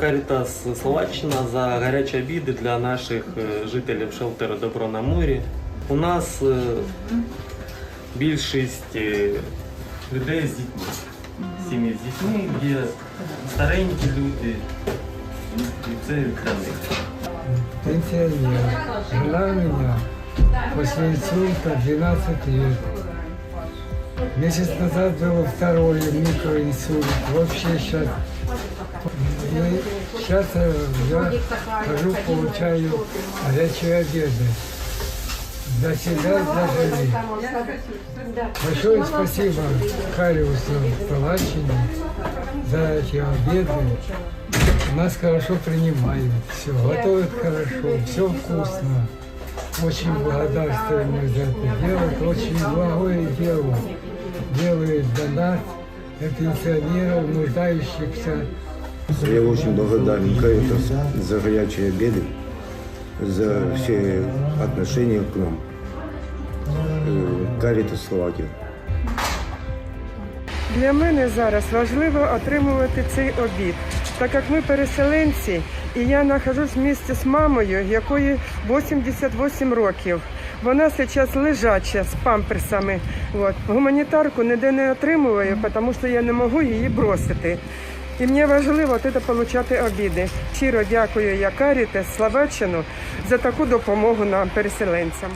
Карітас Словаччина за гарячі обіди для наших е, жителів шелтеру Добро на морі. У нас е, більшість е, людей з дітьми. Сім'ї з дітьми, є старенькі люди. І це для них. пенсионер. Жена у меня после 12 лет. Месяц назад был второй микроинсульт. Вообще сейчас... сейчас я хожу, получаю горячие обеды. Для себя, для жены. Большое спасибо Кариусу Палачине за эти обеды. Нас хорошо принимают, все готовят хорошо, все вкусно. Очень благодарствуем мы за это дело. Очень благое дело. Делают донат для пенсионеров, нуждающихся. Я очень благодарен Каритас за горячие обеды, за все отношения к нам. Э, Каритас Словакия. Для мене зараз важливо отримувати цей обід, так як ми переселенці, і я знаходжусь в місті з мамою, якої 88 років. Вона зараз лежача з памперсами. От. Гуманітарку ніде не отримую, тому що я не можу її бросити. І мені важливо це отримати обіди. Щиро дякую я Каріте, Словаччину за таку допомогу нам, переселенцям.